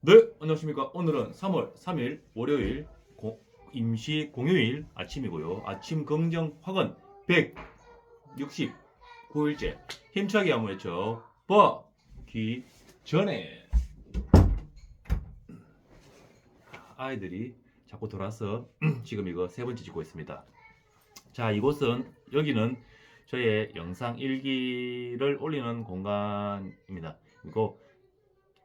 네, 안녕하십니까. 오늘은 3월 3일 월요일 고- 임시 공휴일 아침이고요. 아침 긍정 확언 169일째 힘차게 한번 외쳐 버기 전에 아이들이 자꾸 돌아서 지금 이거 세 번째 찍고 있습니다. 자, 이곳은 여기는 저의 영상 일기를 올리는 공간입니다. 그리고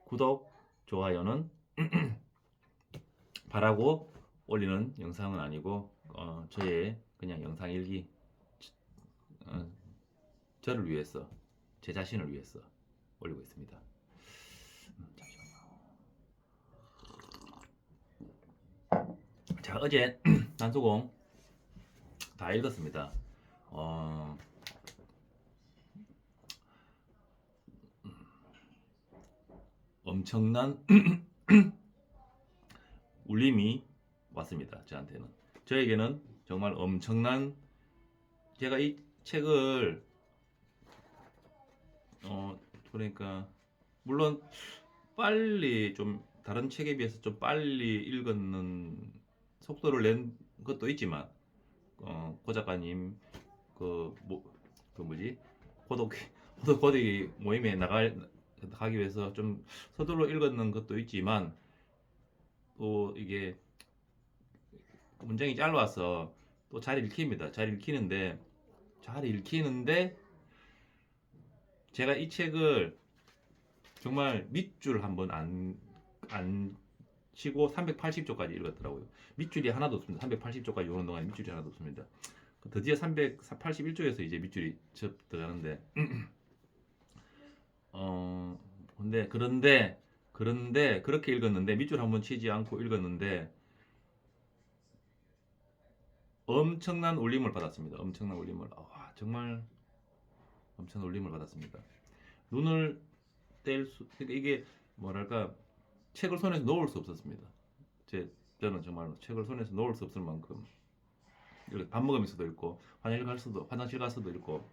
구독, 좋아요는 바라고 올리는 영상은 아니고 어, 저의 그냥 영상 일기 어, 저를 위해서 제 자신을 위해서 올리고 있습니다. 음, 잠시만요. 자 어제 단소공 다 읽었습니다. 어, 엄청난 울림이 왔습니다. 저한테는. 저에게는 정말 엄청난 제가 이 책을 어 그러니까 물론 빨리 좀 다른 책에 비해서 좀 빨리 읽었는 속도를 낸 것도 있지만 어 고 작가님 그 뭐 그 뭐지 고독 고독 고독이 모임에 나갈 가기 위해서 좀 서둘러 읽었는 것도 있지만 또 이게 문장이 짧아서 또 잘 읽힙니다. 잘 읽히는데 잘 읽히는데 제가 이 책을 정말 밑줄 한번 안, 안 치고 380쪽까지 읽었더라고요. 밑줄이 하나도 없습니다. 380쪽까지 오는 동안 밑줄이 하나도 없습니다. 드디어 381쪽에서 이제 밑줄이 접 들어가는데 어 근데 그런데 그런데 그렇게 읽었는데 밑줄 한번 치지 않고 읽었는데 엄청난 울림을 받았습니다. 엄청난 울림을 와 정말 엄청난 울림을 받았습니다. 눈을 뗄 수, 그러니까 이게 뭐랄까 책을 손에서 놓을 수 없었습니다. 제 저는 정말 책을 손에서 놓을 수 없을 만큼 이렇게 밥 먹으면서도 읽고 화장실 갈 수도 화장실 갈 수도 읽고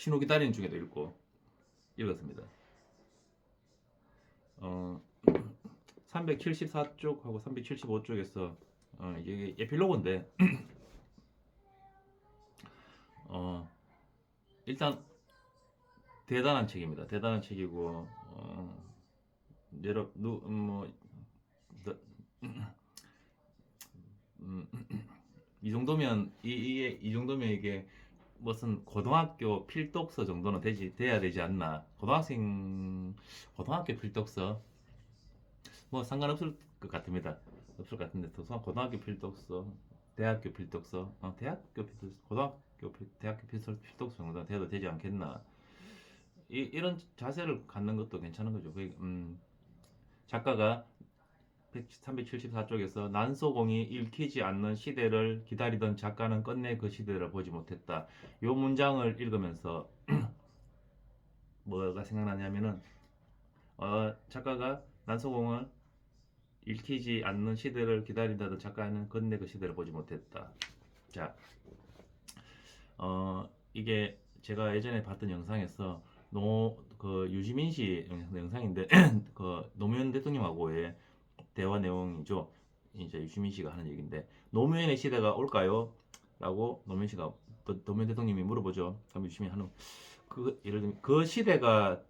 신호 기다리는 중에도 읽고 읽었습니다. 어, 374쪽하고 375쪽에서 어, 이게 에필로그인데 어, 일단 대단한 책입니다. 대단한 책이고 어, 여러 누뭐 음, 이 정도면 이, 이게 이 정도면 이게 무슨 고등학교 필독서 정도는 되지 돼야 되지 않나. 고등학생 고등학교 필독서. 뭐 상관없을 것 같습니다. 없을 것 같은데 또 고등학교 필독서 대학교 필독서 어, 대학교 필독서 고등학교 필, 대학교 필독서 필독서 정도는 돼도 되지 않겠나. 이, 이런 자세를 갖는 것도 괜찮은 거죠. 그, 음, 작가가 374쪽에서 난소공이 읽히지 않는 시대를 기다리던 작가는 끝내 그 시대를 보지 못했다. 이 문장을 읽으면서 뭐가 생각나냐면은 어, 작가가 난소공을 읽히지 않는 시대를 기다리던 작가는 끝내 그 시대를 보지 못했다. 자, 어, 이게 제가 예전에 봤던 영상에서 노, 그 유시민 씨 영- 영상인데 그 노무현 대통령하고의 대화 내용이죠. 이제 유시민 씨가 하는 얘기인데 노무현의 시대가 올까요? 라고 노무현 씨가 또 노무현 대통령이 물어보죠. 그럼 유시민이 하는 그 예를 들면 그 시대가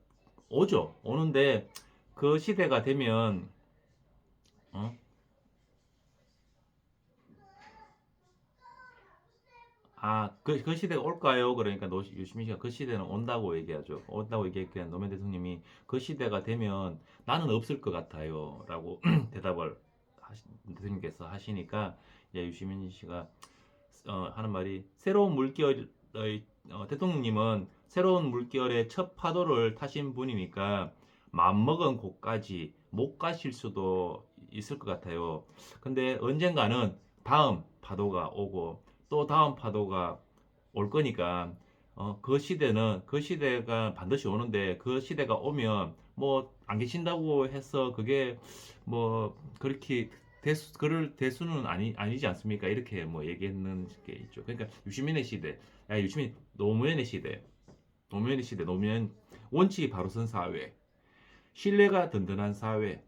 오죠. 오는데 그 시대가 되면 어? 아, 그, 그 시대가 올까요? 그러니까 노, 유시민 씨가 그 시대는 온다고 얘기하죠. 온다고 얘기했기에 노무현 대통령이 그 시대가 되면 나는 없을 것 같아요. 라고 대답을 하시, 대통령께서 하시니까 이제 유시민 씨가 어, 하는 말이 새로운 물결의 어, 대통령님은 새로운 물결의 첫 파도를 타신 분이니까 마음먹은 곳까지 못 가실 수도 있을 것 같아요. 근데 언젠가는 다음 파도가 오고 또 다음 파도가 올 거니까 어, 그 시대는 그 시대가 반드시 오는데 그 시대가 오면 뭐 안 계신다고 해서 그게 뭐 그렇게 대수 그럴 대수는 아니 아니지 않습니까? 이렇게 뭐 얘기했는 게 있죠. 그러니까 유시민의 시대, 야 유시민 노무현의 시대, 노무현의 시대, 노무현 원칙이 바로 선 사회. 신뢰가 든든한 사회,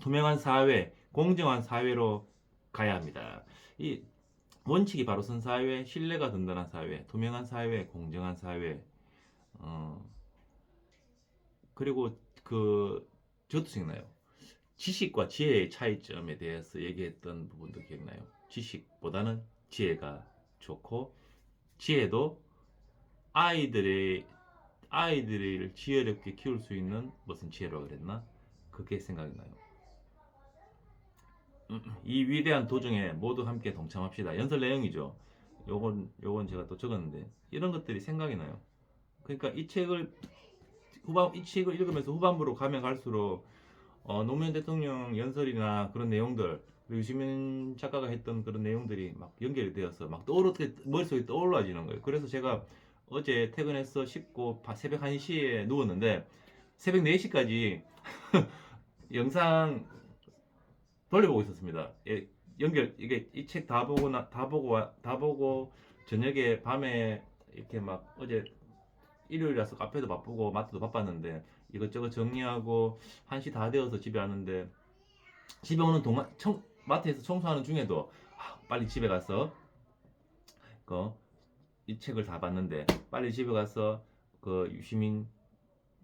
투명한 사회, 공정한 사회로 가야 합니다. 이 원칙이 바로 선 사회, 신뢰가 든든한 사회, 투명한 사회, 공정한 사회. 어, 그리고 그 저도 생각나요. 지식과 지혜의 차이점에 대해서 얘기했던 부분도 기억나요. 지식보다는 지혜가 좋고 지혜도 아이들의 아이들을 지혜롭게 키울 수 있는 무슨 지혜라고 그랬나? 그게 생각이 나요. 음, 이 위대한 도중에 모두 함께 동참합시다. 연설 내용이죠. 요건 요건 제가 또 적었는데 이런 것들이 생각이 나요. 그러니까 이 책을 후반 이 책을 읽으면서 후반부로 가면 갈수록 어, 노무현 대통령 연설이나 그런 내용들 그리고 유시민 작가가 했던 그런 내용들이 막 연결이 되어서 막 떠오르 머릿속에 떠올라지는 거예요. 그래서 제가 어제 퇴근해서 씻고 바- 새벽 1시에 누웠는데 새벽 4시까지 영상 돌려보고 있었습니다. 예, 연결 이게 이 책 다 보고 나, 다 보고 와- 다 보고 저녁에 밤에 이렇게 막 어제 일요일이라서 카페도 바쁘고 마트도 바빴는데 이것저것 정리하고 1시 다 되어서 집에 왔는데 집에 오는 동안 청, 마트에서 청소하는 중에도 아, 빨리 집에 가서 그 이 책을 다 봤는데 빨리 집에 가서 그 유시민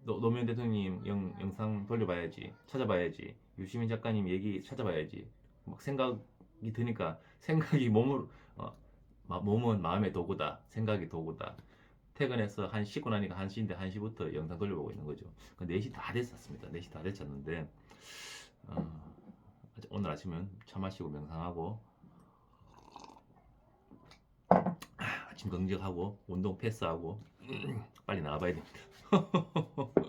노, 노무현 대통령 영, 영상 돌려봐야지 찾아봐야지 유시민 작가님 얘기 찾아봐야지. 막 생각이 드니까 생각이 몸을 어, 마- 몸은 마음의 도구다. 생각이 도구다. 퇴근해서 한 씻고 나니까 1시인데 1시부터 영상 돌려보고 있는 거죠. 그 4시 다 됐었습니다. 4시 다 됐었는데 어, 오늘 아침은 차 마시고 명상하고 아침 경직하고 운동 패스하고 빨리 나가봐야 됩니다.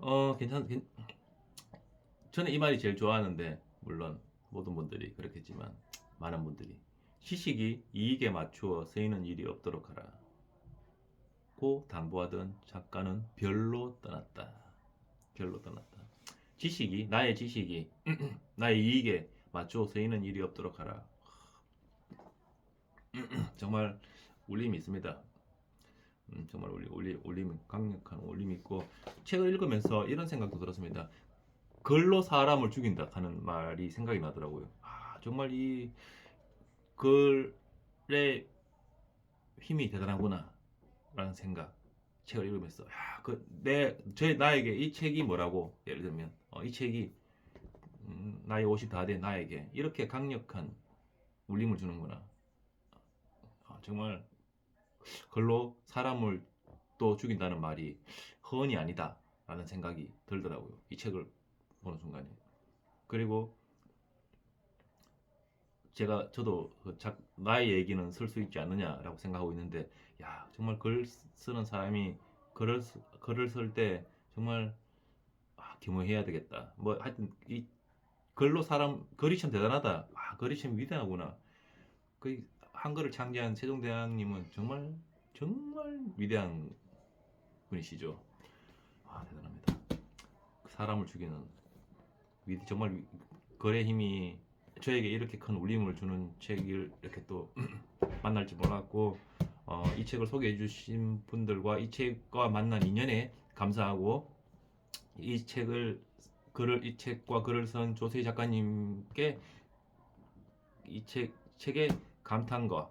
어 괜찮 괜 저는 이 말이 제일 좋아하는데 물론 모든 분들이 그렇겠지만 많은 분들이 시식이 이익에 맞추어 쓰이는 일이 없도록 하라. 고 당부하던 작가는 별로 떠났다. 별로 떠났다. 지식이 나의 지식이 나의 이익에 맞추어 쓰이는 일이 없도록 하라. 정말 울림이 있습니다. 음, 정말 울림, 울림, 울림, 강력한 울림이 있고 책을 읽으면서 이런 생각도 들었습니다. 글로 사람을 죽인다 하는 말이 생각이 나더라고요. 아, 정말 이 글의 힘이 대단하구나 라는 생각 책을 읽으면서 야, 그 내 제 나에게 이 책이 뭐라고 예를 들면 어, 이 책이 음, 나이 50 다 된 나에게 이렇게 강력한 울림을 주는구나. 아, 정말 글로 사람을 또 죽인다는 말이 허언이 아니다 라는 생각이 들더라고요 이 책을 보는 순간에 그리고 제가 저도 그 작- 나의 얘기는 쓸 수 있지 않느냐라고 생각하고 있는데 야 정말 글 쓰는 사람이 글을 쓰- 글을 쓸 때 정말 아, 겸허해야 되겠다 뭐 하여튼 이 글로 사람 글이 참 대단하다 아 글이 참 위대하구나 그 한글을 창제한 세종대왕님은 정말 정말 위대한 분이시죠. 아 대단합니다. 사람을 죽이는 위 정말 위- 글의 힘이 저에게 이렇게 큰 울림을 주는 책을 이렇게 또 만날지 몰랐고 어, 이 책을 소개해 주신 분들과 이 책과 만난 인연에 감사하고 이 책을 글을 이 책과 글을 쓴 조세희 작가님께 이 책 책의 감탄과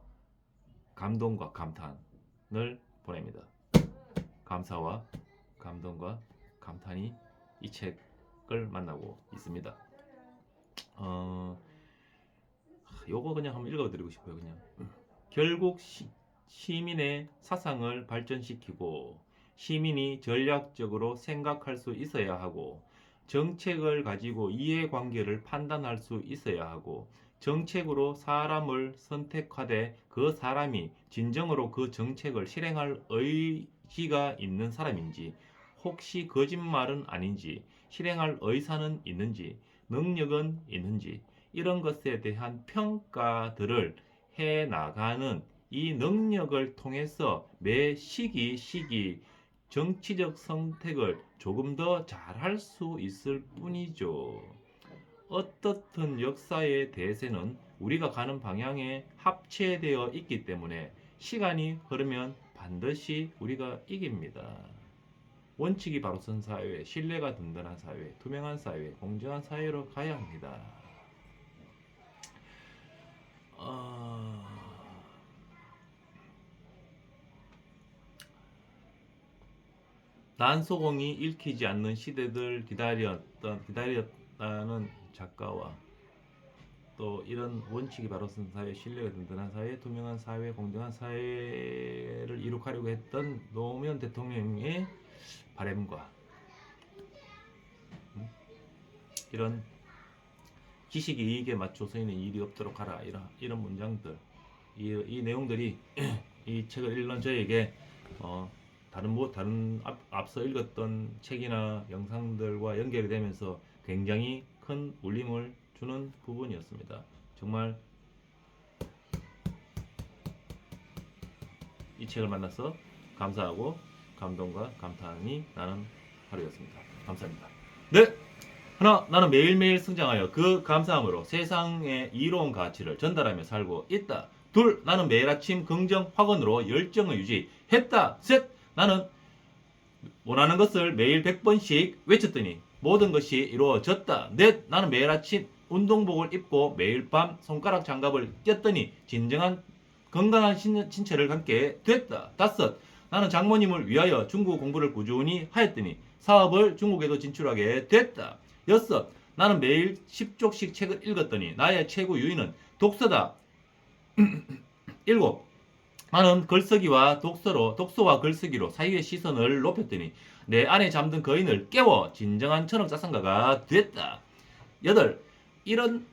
감동과 감탄을 보냅니다. 감사와 감동과 감탄이 이책 을 만나고 있습니다. 어, 요거 그냥 한번 읽어드리고 싶어요. 그냥 결국 시, 시민의 사상을 발전시키고 시민이 전략적으로 생각할 수 있어야 하고 정책을 가지고 이해관계를 판단할 수 있어야 하고 정책으로 사람을 선택하되 그 사람이 진정으로 그 정책을 실행할 의지가 있는 사람인지 혹시 거짓말은 아닌지 실행할 의사는 있는지 능력은 있는지 이런 것에 대한 평가들을 해 나가는 이 능력을 통해서 매 시기 시기 정치적 선택을 조금 더 잘할 수 있을 뿐이죠. 어떻든 역사의 대세는 우리가 가는 방향에 합체되어 있기 때문에 시간이 흐르면 반드시 우리가 이깁니다. 원칙이 바로 선 사회, 신뢰가 든든한 사회, 투명한 사회, 공정한 사회로 가야 합니다. 어... 난소공이 읽히지 않는 시대들 기다렸던 기다렸다는 작가와 또 이런 원칙이 바로 선 사회, 신뢰가 든든한 사회, 투명한 사회, 공정한 사회를 이룩하려고 했던 노무현 대통령의 바램과 음? 이런 지식 이익에 맞춰 서있는 일이 없도록 하라 이런 이런 문장들 이, 이 내용들이 이 책을 읽는 저에게 어, 다른 뭐 다른 앞, 앞서 읽었던 책이나 영상들과 연결이 되면서 굉장히 큰 울림을 주는 부분이었습니다. 정말 이 책을 만나서 감사하고 감동과 감탄이 나는 하루였습니다. 감사합니다. 네. 하나, 나는 매일매일 성장하여 그 감사함으로 세상의 이로운 가치를 전달하며 살고 있다. 둘, 나는 매일 아침 긍정 확언으로 열정을 유지했다. 셋, 나는 원하는 것을 매일 100번씩 외쳤더니 모든 것이 이루어졌다. 넷, 나는 매일 아침 운동복을 입고 매일 밤 손가락 장갑을 꼈더니 진정한 건강한 신- 신체를 갖게 됐다. 다섯, 나는 장모님을 위하여 중국 공부를 꾸준히 하였더니 사업을 중국에도 진출하게 됐다. 여섯, 나는 매일 10쪽씩 책을 읽었더니 나의 최고 유인은 독서다. 일곱, 나는 글쓰기와 독서로 독서와 글쓰기로 사회의 시선을 높였더니 내 안에 잠든 거인을 깨워 진정한 천억 자산가가 됐다. 여덟, 이런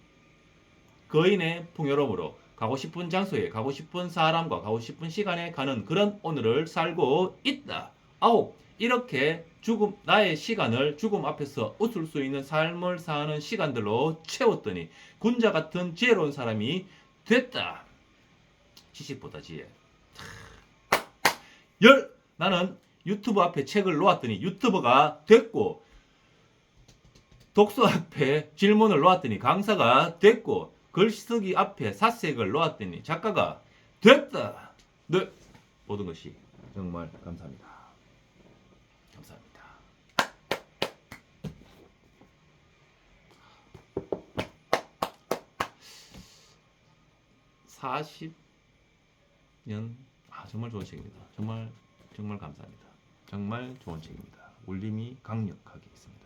거인의 풍요로움으로 가고 싶은 장소에 가고 싶은 사람과 가고 싶은 시간에 가는 그런 오늘을 살고 있다. 아홉, 이렇게 죽음 나의 시간을 죽음 앞에서 웃을 수 있는 삶을 사는 시간들로 채웠더니 군자 같은 지혜로운 사람이 됐다. 지식보다 지혜. 열 나는 유튜브 앞에 책을 놓았더니 유튜버가 됐고 독서 앞에 질문을 놓았더니 강사가 됐고 글쓰기 앞에 사색을 놓았더니 작가가 됐다. 네 모든 것이 정말 감사합니다. 감사합니다. 사십 년 아, 정말 좋은 책입니다. 정말 정말 감사합니다. 정말 좋은 책입니다. 울림이 강력하게 있습니다.